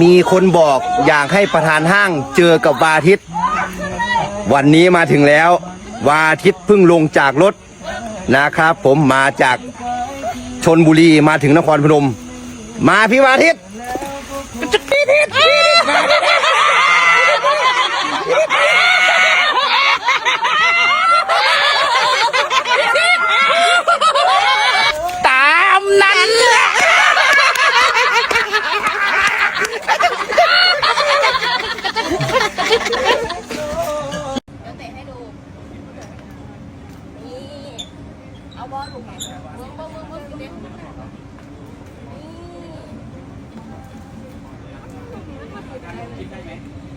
มีคนบอกอยากให้ประธานห้างเจอกับวาทิต วันนี้มาถึงแล้ว วาทิตเพิ่งลงจากรถนะครับ ผมมาจากชนบุรีมาถึงนครพนม มาพี่วาทิตตามนั้นแหละ เดี๋ยวเตะให้ดู นี่ เอาบอลถูกไหมเบิ้งเบิ้งเบิ้งเบิ้งเด็กนี่